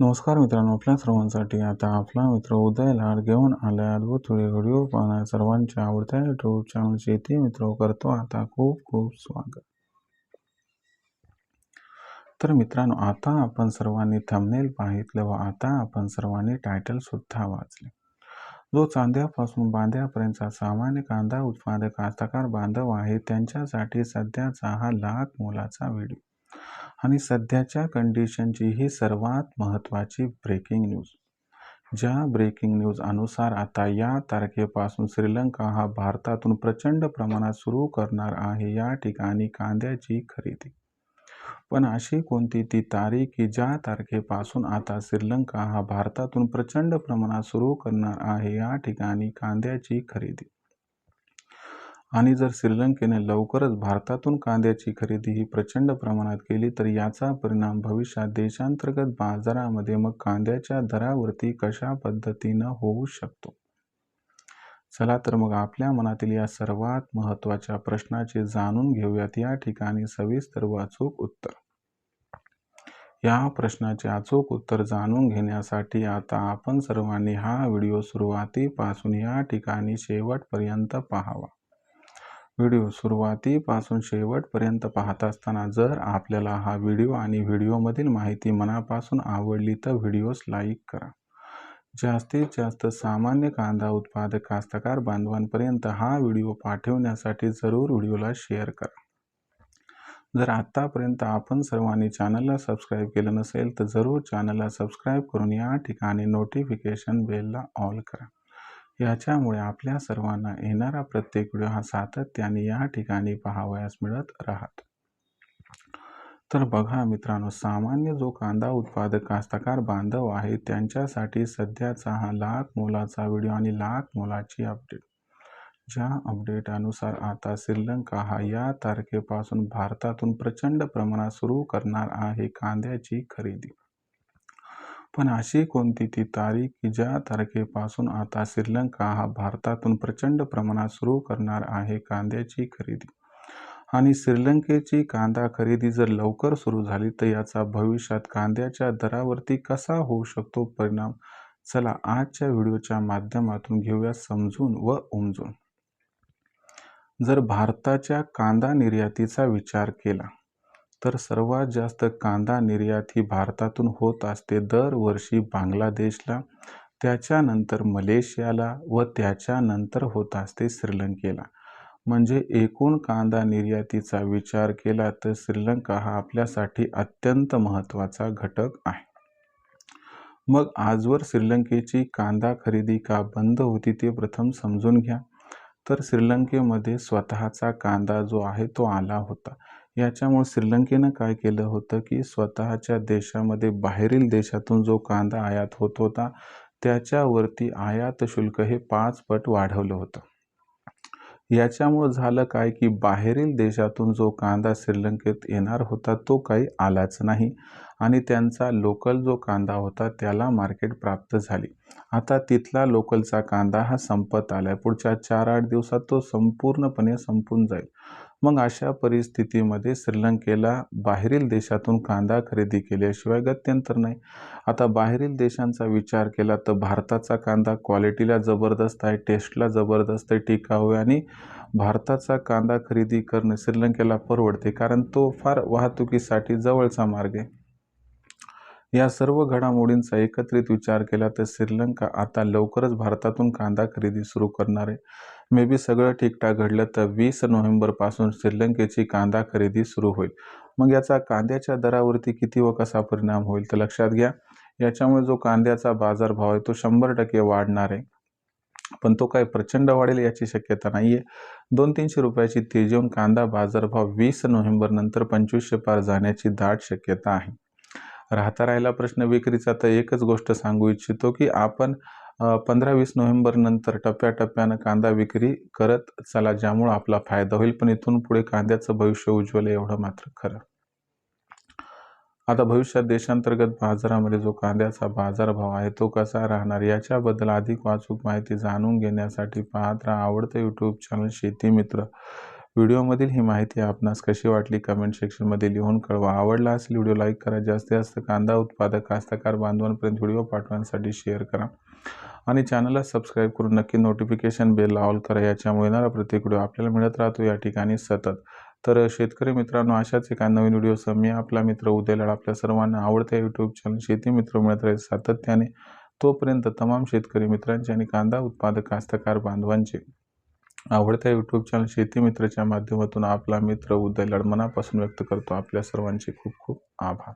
नमस्कार मित्रांनो आपल्या सर्वांसाठी आता आपला मित्र उदय लाड घेऊन आलाय अद्भुत व्हिडिओ पाहण्या सर्वांच्या आवडत्या यूट्यूब चॅनल शेती मित्र करतो. आता खूप खूप स्वागत. तर मित्रांनो आता आपण सर्वांनी थंबनेल पाहितलं व आता आपण सर्वांनी टायटल सुद्धा वाचले. जो चांद्यापासून बांध्यापर्यंतचा सामान्य कांदा उत्पादक कास्तकार बांधव आहे त्यांच्यासाठी सध्याचा हा लाख मोलाचा व्हिडिओ. आणि सध्याच्या कंडिशनची ही सर्वात महत्त्वाची ब्रेकिंग न्यूज ज्या ब्रेकिंग न्यूज अनुसार आता या तारखेपासून श्रीलंका हा भारतातून प्रचंड प्रमाणात सुरू करणार आहे या ठिकाणी कांद्याची खरेदी. पण अशी कोणती ती तारीख की ज्या तारखेपासून आता श्रीलंका हा भारतातून प्रचंड प्रमाणात सुरू करणार आहे या ठिकाणी कांद्याची खरेदी. आणि जर श्रीलंकेने लवकरच भारतातून कांद्याची खरेदी ही प्रचंड प्रमाणात केली तर याचा परिणाम भविष्यात देशांतर्गत बाजारामध्ये मग कांद्याच्या दरावरती कशा पद्धतीनं होऊ शकतो? चला तर मग आपल्या मनातील या सर्वात महत्त्वाच्या प्रश्नाचे जाणून घेऊयात. या ठिकाणी सविस्तर व अचूक उत्तर. या प्रश्नाचे अचूक उत्तर जाणून घेण्यासाठी आता आपण सर्वांनी हा व्हिडिओ सुरुवातीपासून या ठिकाणी शेवटपर्यंत पाहावा. व्हिडिओ सुरुवातीपासून शेवटपर्यंत पाहत असताना जर आपल्याला हा व्हिडिओ आणि व्हिडिओमधील माहिती मनापासून आवडली तर व्हिडिओस लाईक करा. जास्तीत जास्त सामान्य कांदा उत्पादक कास्तकार बांधवांपर्यंत हा व्हिडिओ पाठवण्यासाठी जरूर व्हिडिओला शेअर करा. जर आत्तापर्यंत आपण सर्वांनी चॅनलला सबस्क्राईब केलं नसेल तर जरूर चॅनलला सबस्क्राईब करून या ठिकाणी नोटिफिकेशन बेलला ऑल करा. याच्यामुळे आपल्या सर्वांना येणारा प्रत्येक व्हिडिओ हा सातत्याने या ठिकाणी पाहावयास मिळत राहत. तर बघा मित्रांनो सामान्य जो कांदा उत्पादक कास्तकार बांधव आहे त्यांच्यासाठी सध्याचा हा लाख मोलाचा व्हिडिओ आणि लाख मोलाची अपडेट. ज्या अपडेट अनुसार आता श्रीलंका हा या तारखेपासून भारतातून प्रचंड प्रमाणात सुरू करणार आहे कांद्याची खरेदी. पण अशी कोणती ती तारीख की ज्या तारखेपासून आता श्रीलंका हा भारतातून प्रचंड प्रमाणात सुरू करणार आहे कांद्याची खरेदी? आणि श्रीलंकेची कांदा खरेदी जर लवकर सुरू झाली तर याचा भविष्यात कांद्याच्या दरावरती कसा होऊ शकतो परिणाम? चला आजच्या व्हिडिओच्या माध्यमातून घेऊया समजून व उमजून. जर भारताच्या कांदा निर्यातीचा विचार केला तर सर्वात जास्त कांदा निर्यात ही भारतातून होत असते. दरवर्षी बांगलादेशला त्याच्यानंतर मलेशियाला व त्याच्यानंतर होत असते श्रीलंकेला. म्हणजे एकूण कांदा निर्यातीचा विचार केला तर श्रीलंका हा आपल्यासाठी अत्यंत महत्त्वाचा घटक आहे. मग आजवर श्रीलंकेची कांदा खरेदी का बंद होती ते प्रथम समजून घ्या. तर श्रीलंकेमध्ये स्वतःचा कांदा जो आहे तो आला होता. याच्यामुळे श्रीलंकेनं काय केलं होतं की स्वतःच्या देशामध्ये बाहेरील देशातून जो कांदा आयात होत होता त्याच्यावरती आयात शुल्क हे पाच पट वाढवलं होतं. याच्यामुळं झालं काय की बाहेरील देशातून जो कांदा श्रीलंकेत येणार होता तो काही आलाच नाही आणि त्यांचा लोकल जो कांदा होता त्याला मार्केट प्राप्त झाली. आता तिथला लोकलचा कांदा हा संपत आला पुढच्या चार आठ दिवसात तो संपूर्णपणे संपून जाईल. मग अशा परिस्थितीमध्ये श्रीलंकेला बाहेरील देशातून कांदा खरेदी केल्याशिवाय गत्यंतर नाही. आता बाहेरील देशांचा विचार केला तर भारताचा कांदा क्वालिटीला जबरदस्त आहे टेस्टला जबरदस्त आहे टिकाऊ आहे आणि भारताचा कांदा खरेदी करणं श्रीलंकेला परवडते कारण तो फार वाहतुकीसाठी जवळचा मार्ग आहे. या सर्व घडामोडींचा एकत्रित विचार केला तर श्रीलंका आता लवकरच भारतातून कांदा खरेदी सुरू करणार आहे. मे बी सगळं ठीकठाक घडलं तर वीस नोव्हेंबरपासून श्रीलंकेची कांदा खरेदी सुरू होईल. मग याचा कांद्याच्या दरावरती किती व कसा परिणाम होईल तर लक्षात घ्या. याच्यामुळे जो कांद्याचा बाजारभाव आहे तो शंभर टक्के वाढणार आहे. पण तो काय प्रचंड वाढेल याची शक्यता नाही आहे दोन तीनशे रुपयाची तेजीवून कांदा बाजारभाव वीस नोव्हेंबर नंतर पंचवीसशे पार जाण्याची दाट शक्यता आहे. राहता राहिला प्रश्न विक्रीचा तर एकच गोष्ट सांगू इच्छितो की आपण पंधरा वीस नोव्हेंबरनंतर टप्प्याटप्प्यानं कांदा विक्री करत चला ज्यामुळं आपला फायदा होईल. पण इथून पुढे कांद्याचं भविष्य उज्ज्वल एवढं मात्र खरं. आता भविष्यात देशांतर्गत बाजारामध्ये जो कांद्याचा बाजारभाव आहे तो कसा राहणार? याच्याबद्दल अधिक वाचूक माहिती जाणून घेण्यासाठी पाहत राहा आवडतं यूट्यूब चॅनल शेती मित्र. व्हिडिओमधील ही माहिती आपणास कशी वाटली कमेंट सेक्शनमध्ये लिहून कळवा. आवडला असेल व्हिडिओ लाईक करा. जास्तीत जास्त कांदा उत्पादक कास्तकार बांधवांपर्यंत व्हिडिओ पाठवण्यासाठी शेअर करा. आणि चॅनलला सबस्क्राईब करून नक्की नोटिफिकेशन बेल ऑल करा. याच्यामुळे येणारा प्रत्येक व्हिडिओ आपल्याला मिळत राहतो. या ठिकाणी सतत. तर शेतकरी मित्रांनो अशाच एका नवीन व्हिडिओसह मी आपला मित्र उदयलाड आपल्या सर्वांना आवडत्या यूट्यूब चॅनल शेती मित्र मिळत राहील सातत्याने. तोपर्यंत तमाम शेतकरी मित्रांचे आणि कांदा उत्पादक कास्तकार बांधवांचे आवडत्या यूट्यूब चॅनल शेती मित्रच्या माध्यमातून आपला मित्र उदय लडमनापासून व्यक्त करतो. आपल्या सर्वांचे खूप खूप आभार.